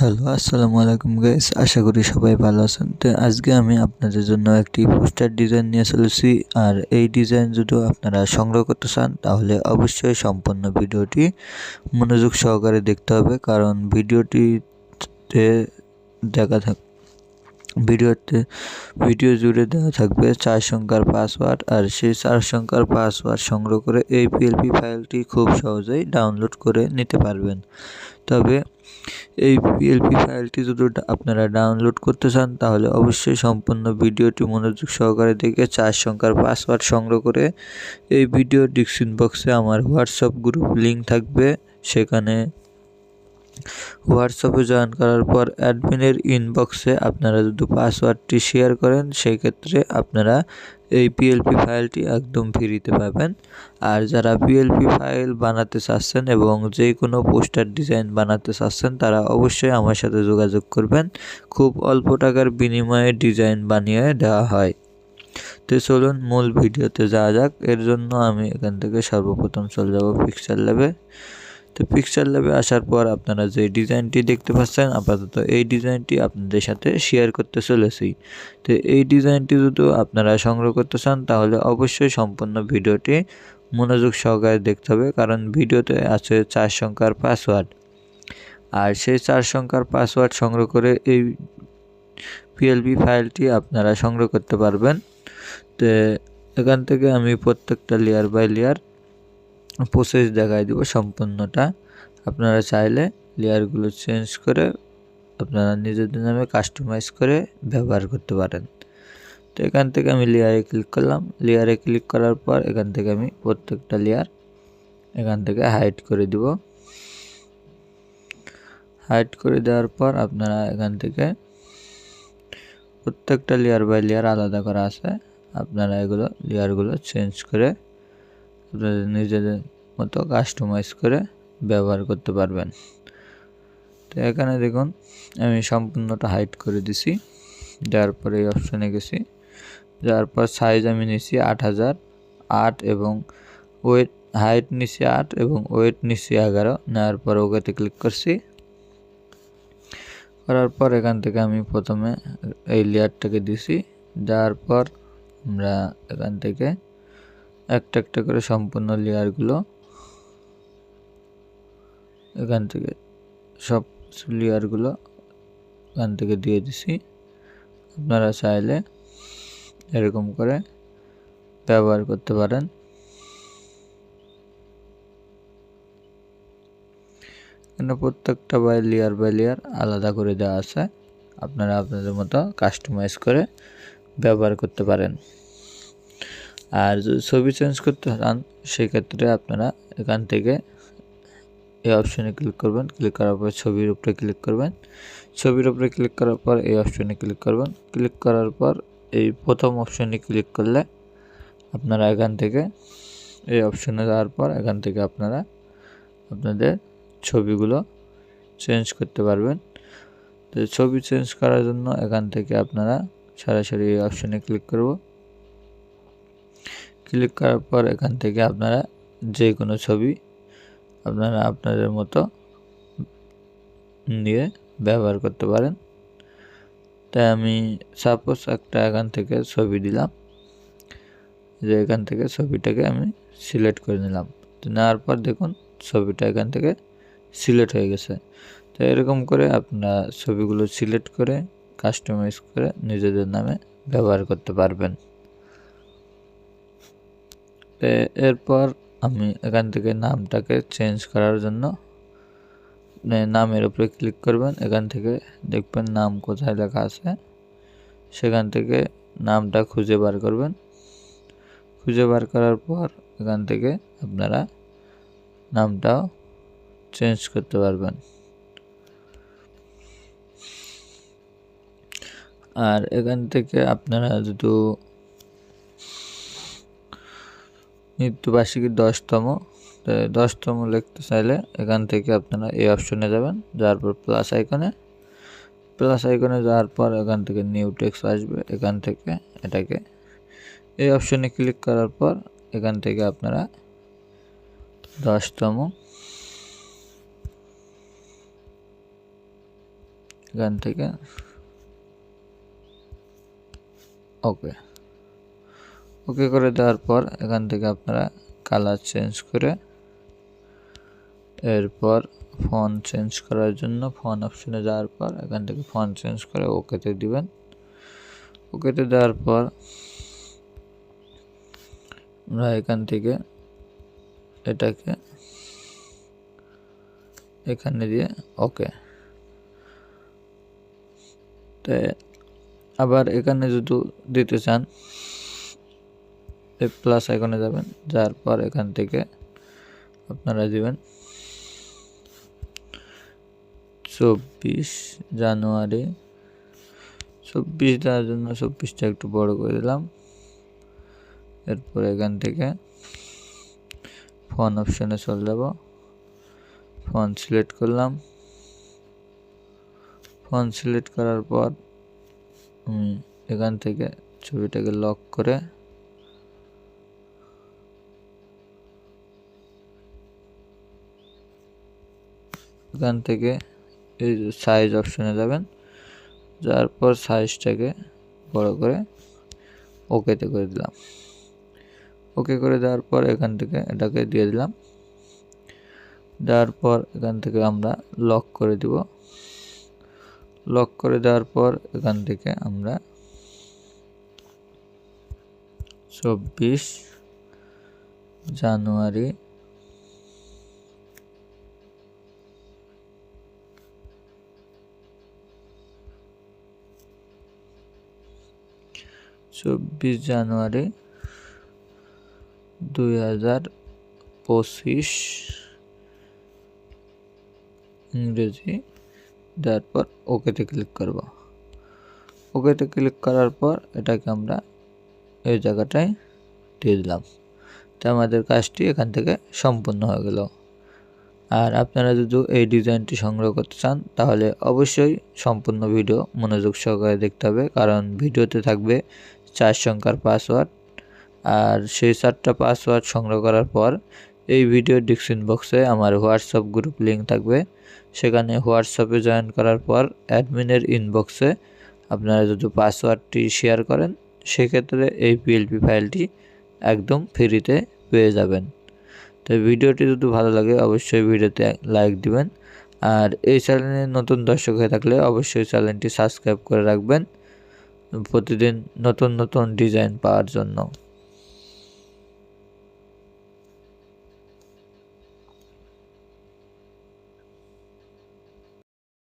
Hello আসসালামু আলাইকুম guys আশা করি সবাই ভালো আছেন। তো আজকে আমি আপনাদের জন্য একটি পোস্টার ডিজাইন নিয়ে চলেছি। আর এই ডিজাইন যদি আপনারা সংগ্রহ করতে চান, তাহলে অবশ্যই সম্পূর্ণ ভিডিওটি মনোযোগ সহকারে দেখতে হবে। কারণ ভিডিওটিতে দেখা থাক ভিডিওতে ভিডিও জুড়ে দেওয়া থাকবে চার সংখ্যার পাসওয়ার্ড আর সেই চার সংখ্যার পাসওয়ার্ড সংগ্রহ করে এই পিএলপি ফাইলটি খুব সহজেই ডাউনলোড করে নিতে পারবেন। তবে এই পিএলপি ফাইলটি যদি আপনারা ডাউনলোড করতে চান, তাহলে অবশ্যই সম্পূর্ণ ভিডিওটি মনোযোগ সহকারে দেখে চার সংখ্যার পাসওয়ার্ড সংগ্রহ করে এই ভিডিও ডিসক্রিপশন বক্সে আমার হোয়াটসঅ্যাপ গ্রুপ লিঙ্ক থাকবে। সেখানে হোয়াটসঅ্যাপে জয়েন করার পর অ্যাডমিনের ইনবক্সে আপনারা যদি পাসওয়ার্ডটি শেয়ার করেন সেই ক্ষেত্রে আপনারা এই পিএলপি ফাইলটি একদম ফ্রিতে পাবেন। আর যারা পিএলপি ফাইল বানাতে চাচ্ছেন এবং যে কোনো পোস্টার ডিজাইন বানাতে চাচ্ছেন, তারা অবশ্যই আমার সাথে যোগাযোগ করবেন। খুব অল্প টাকার বিনিময়ে ডিজাইন বানিয়ে দেওয়া হয়। তো চলুন মূল ভিডিওতে যাওয়া যাক। এর জন্য আমি এখান থেকে সর্বপ্রথম চলে যাব পিকচার ল্যাবে তো পিকচার ল্যাবে আসার পর আপনারা যে ডিজাইনটি দেখতে পাচ্ছেন, আপাতত এই ডিজাইনটি আপনাদের সাথে শেয়ার করতে চলেছি। তো এই ডিজাইনটি যদি আপনারা সংগ্রহ করতে চান, তাহলে অবশ্যই সম্পূর্ণ ভিডিওটি মনোযোগ সহকারে দেখতে হবে, কারণ ভিডিওতে আছে চার সংখ্যার পাসওয়ার্ড আর সেই চার সংখ্যার পাসওয়ার্ড সংগ্রহ করে এই পিএলপি ফাইলটি আপনারা সংগ্রহ করতে পারবেন। তো এখান থেকে আমি প্রত্যেকটা লেয়ার বাই লেয়ার প্রসেস দেখাই দিব সম্পূর্ণটা। আপনারা চাইলে লেয়ারগুলো চেঞ্জ করে আপনারা নিজেদের নামে কাস্টমাইজ করে ব্যবহার করতে পারেন। তো এখান থেকে আমি লেয়ারে ক্লিক করলাম। লেয়ারে ক্লিক করার পর এখান থেকে আমি প্রত্যেকটা লেয়ার এখান থেকে হাইড করে দিব। হাইড করে দেওয়ার পর আপনারা এখান থেকে প্রত্যেকটা লেয়ার বাই লেয়ার আলাদা করা আছে। আপনারা এগুলো লেয়ারগুলো চেঞ্জ করে নিজেদের মতো কাস্টমাইজ করে ব্যবহার করতে পারবেন। তো এখানে দেখুন, আমি সম্পূর্ণটা হাইট করে দিছি। দেওয়ার পরে এই অপশানে গেছি। যাওয়ার পর সাইজ আমি নিছি আট হাজার, আট এবং ওয়েট হাইট নিছি আট এবং ওয়েট নিছি এগারো। নেওয়ার পর ওকেতে ক্লিক করছি। করার পর এখান থেকে আমি প্রথমে এই লেয়ারটাকে দিছি। দেওয়ার পর আমরা এখান থেকে একটা একটা করে সম্পূর্ণ লেয়ারগুলো এখান থেকে সব লেয়ারগুলো এখান থেকে দিয়ে দিছি। আপনারা চাইলে এরকম করে ব্যবহার করতে পারেন। এখানে প্রত্যেকটা বাই লেয়ার বাই লেয়ার আলাদা করে দেওয়া আছে। আপনারা আপনাদের মতো কাস্টমাইজ করে ব্যবহার করতে পারেন। আর যদি ছবি চেঞ্জ করতে চান, সেক্ষেত্রে আপনারা এখান থেকে এই অপশানে ক্লিক করবেন। ক্লিক করার পর ছবির উপরে ক্লিক করবেন। ছবির উপরে ক্লিক করার পর এই অপশানে ক্লিক করবেন। ক্লিক করার পর এই প্রথম অপশানে ক্লিক করলে আপনারা এখান থেকে এই অপশানে যাওয়ার পর এখান থেকে আপনারা আপনাদের ছবিগুলো চেঞ্জ করতে পারবেন। তো ছবি চেঞ্জ করার জন্য এখান থেকে আপনারা সরাসরি এই অপশানে ক্লিক করব। ক্লিক করার পর এখান থেকে আপনারা যে কোনো ছবি আপনারা আপনাদের মতো নিয়ে ব্যবহার করতে পারেন। তাই আমি সাপোজ একটা এখান থেকে ছবি দিলাম। যে এখান থেকে ছবিটাকে আমি সিলেক্ট করে নিলাম। তো নেওয়ার পর দেখুন ছবিটা এখান থেকে সিলেক্ট হয়ে গেছে। তো এরকম করে আপনারা ছবিগুলো সিলেক্ট করে কাস্টমাইজ করে নিজেদের নামে ব্যবহার করতে পারবেন। এরপর আমি এখান থেকে নামটাকে চেঞ্জ করার জন্য নামের উপরে ক্লিক করবেন। এখান থেকে দেখবেন নাম কোথায় লেখা আছে। সেখান থেকে নামটা খুঁজে বার করবেন। খুঁজে বার করার পর এখান থেকে আপনারা নামটাও চেঞ্জ করতে পারবেন। আর এখান থেকে আপনারা যদি মৃত্যুবার্ষিকী দশতম। দশতম লিখতে চাইলে এখান থেকে আপনারা এই অপশনে যাবেন, যাওয়ার পর প্লাস আইকনে প্লাস আইকনে যাওয়ার পর এখান থেকে নিউ টেক্স আসবে, এখান থেকে এটাকে। এই অপশনে ক্লিক করার পর এখান থেকে আপনারা দশতম। এখান থেকে ওকে ওকে করে দেওয়ার পর এখান থেকে আপনারা কালার চেঞ্জ করে এরপর ফোন চেঞ্জ করার জন্য ফোন অপশনে যাওয়ার পর এখান থেকে ফোন চেঞ্জ করে ওকেতে দিবেন। ওকেতে দেওয়ার পর আমরা এখান থেকে এটাকে এখানে দিয়ে ওকে তো আবার এখানে যদি দিতে চান প্লাস আইকনে যাবেন যার পর এখান থেকে আপনারা দিবেন চব্বিশ জানুয়ারি। চব্বিশ দেওয়ার জন্য চব্বিশটা একটু বড় করে দিলাম। এরপর এখান থেকে ফোন অপশানে চলে যাব। ফোন সিলেক্ট করলাম। ফোন সিলেক্ট করার পর এখান থেকে ছবিটাকে লক করে এখান থেকে এই সাইজ অপশনে যাবেন। যার পর সাইজটাকে বড় করে ওকেতে করে দিলাম। ওকে করে দেওয়ার পর এখান থেকে এটাকে দিয়ে দিলাম। দেওয়ার পর এখান থেকে আমরা লক করে দিব। লক করে দেওয়ার পর এখান থেকে আমরা চব্বিশ জানুয়ারি চব্বিশ জানুয়ারি দুই হাজার পঁচিশ ইংরেজি দেওয়ার পর ওকেতে ক্লিক করব। ওকেতে ক্লিক করার পর এটাকে আমরা এই জায়গাটায় দিয়ে দিলাম। তো আমাদের কাজটি এখান থেকে সম্পূর্ণ হয়ে গেল। আর আপনারা যদি এই ডিজাইনটি সংগ্রহ করতে চান, তাহলে অবশ্যই সম্পূর্ণ ভিডিও মনোযোগ সহকারে দেখতে হবে, কারণ ভিডিওতে থাকবে চার সংখ্যার পাসওয়ার্ড আর সেই চারটা পাসওয়ার্ড সংগ্রহ করার পর এই ভিডিও ডিসক্রিপশন বক্সে আমার হোয়াটসঅ্যাপ গ্রুপ লিঙ্ক থাকবে। সেখানে হোয়াটসঅ্যাপে জয়েন করার পর অ্যাডমিনের ইনবক্সে আপনারা যদি পাসওয়ার্ডটি শেয়ার করেন, সেক্ষেত্রে এই পিএলপি ফাইলটি একদম ফ্রিতে পেয়ে যাবেন। তো ভিডিওটি যদি ভালো লাগে, অবশ্যই ভিডিওতে লাইক দিবেন। আর এই চ্যানেলে নতুন দর্শক হয়ে থাকলে অবশ্যই চ্যানেলটি সাবস্ক্রাইব করে রাখবেন। প্রতিদিন নতুন নতুন ডিজাইন পাওয়ার জন্য।